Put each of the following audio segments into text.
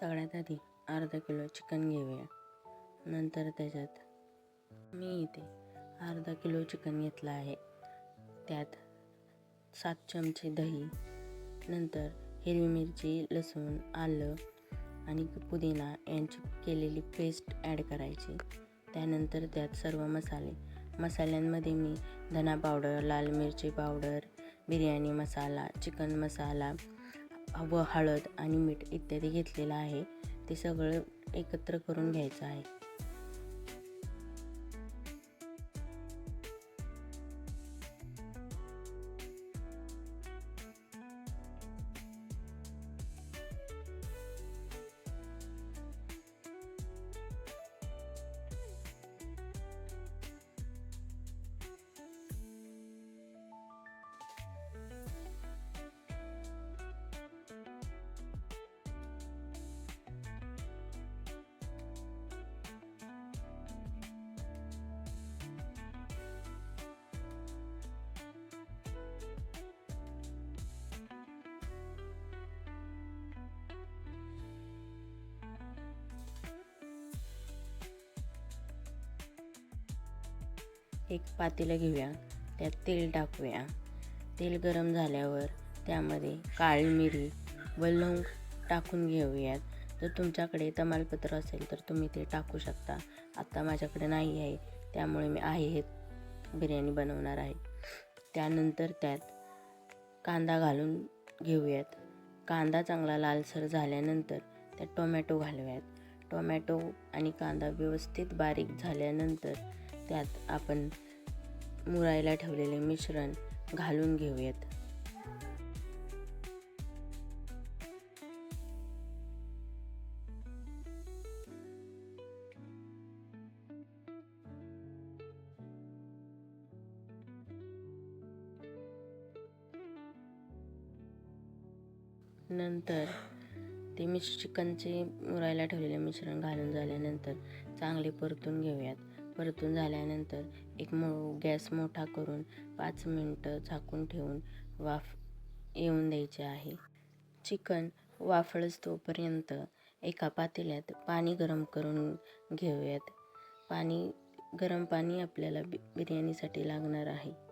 सगळ्यात आधी अर्धा किलो चिकन घेऊया. नंतर त्याच्यात मी इथे अर्धा किलो चिकन घेतलं आहे. त्यात सात चमचे दही नंतर हिरवी मिरची लसूण आलं आणि पुदिना यांची केलेली पेस्ट ॲड करायची. त्यानंतर त्यात सर्व मसाले. मसाल्यांमध्ये मी धना पावडर लाल मिरची पावडर बिर्याणी मसाला चिकन मसाला व हळद आणि मीठ इत्यादी घेतलेलं आहे. ते सगळं एकत्र करून घ्यायचं आहे. एक पातेलं घेऊया. त्यात तेल टाकूया. तेल गरम झाल्यावर त्यामध्ये काळी मिरी व लवंग टाकून घेऊयात. जर तुमच्याकडे तमालपत्र असेल तर तुम्ही ते टाकू शकता. आत्ता माझ्याकडे नाही आहे. त्यामुळे मी आहे हे बिर्याणी बनवणार आहे. त्यानंतर त्यात कांदा घालून घेऊयात. कांदा चांगला लालसर झाल्यानंतर त्यात टोमॅटो घालूयात. टोमॅटो आणि कांदा व्यवस्थित बारीक झाल्यानंतर त्यात आपण मुरायला ठेवलेले मिश्रण घालून घेऊयात. नंतर ते मिश चिकनचे मुरायला ठेवलेले मिश्रण घालून झाल्यानंतर चांगले परतून घेऊयात. परतून झाल्यानंतर एक मो गॅस मोठा करून पाच मिनटं झाकून ठेवून वाफ येऊन द्यायचे आहे. चिकन वाफळच तोपर्यंत एका पातेल्यात पाणी गरम करून घेऊयात. पाणी गरम पाणी आपल्याला बि बिर्याणीसाठी लागणार आहे.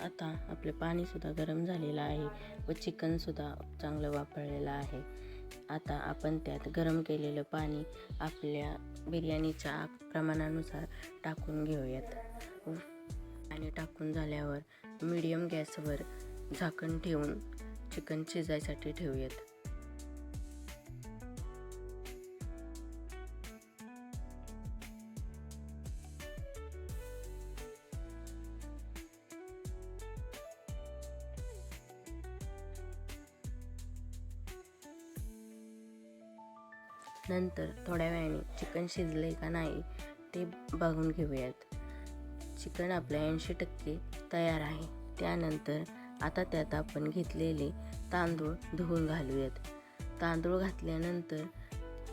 आता आपलं पाणीसुद्धा गरम झालेलं आहे व चिकनसुद्धा चांगलं वापरलेलं आहे. आता आपण त्यात गरम केलेलं पाणी आपल्या बिर्याणीच्या प्रमाणानुसार टाकून घेऊयात. पाणी टाकून झाल्यावर मीडियम गॅसवर झाकण ठेवून चिकन शिजायसाठी ठेवूयात. नंतर थोड्या वेळाने चिकन शिजले का नाही ते बघून घेऊयात. चिकन आपलं ऐंशी टक्के तयार आहे. त्यानंतर आता त्यात आपण घेतलेले तांदूळ धुवून घालूयात. तांदूळ घातल्यानंतर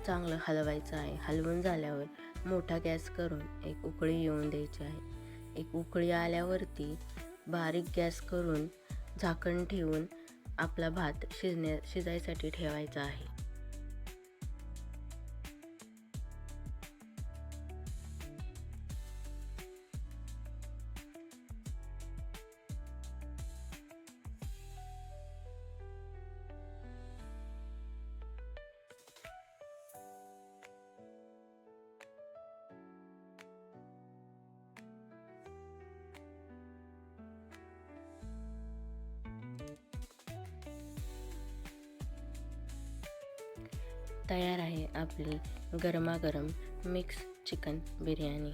चांगलं हलवायचं आहे. हलवून झाल्यावर मोठा गॅस करून एक उकळी येऊन द्यायची आहे. एक उकळी आल्यावरती बारीक गॅस करून झाकण ठेवून आपला भात शिजण्या शिजायसाठी ठेवायचा आहे. तयार आहे आपली गरमागरम मिक्स चिकन बिर्याणी.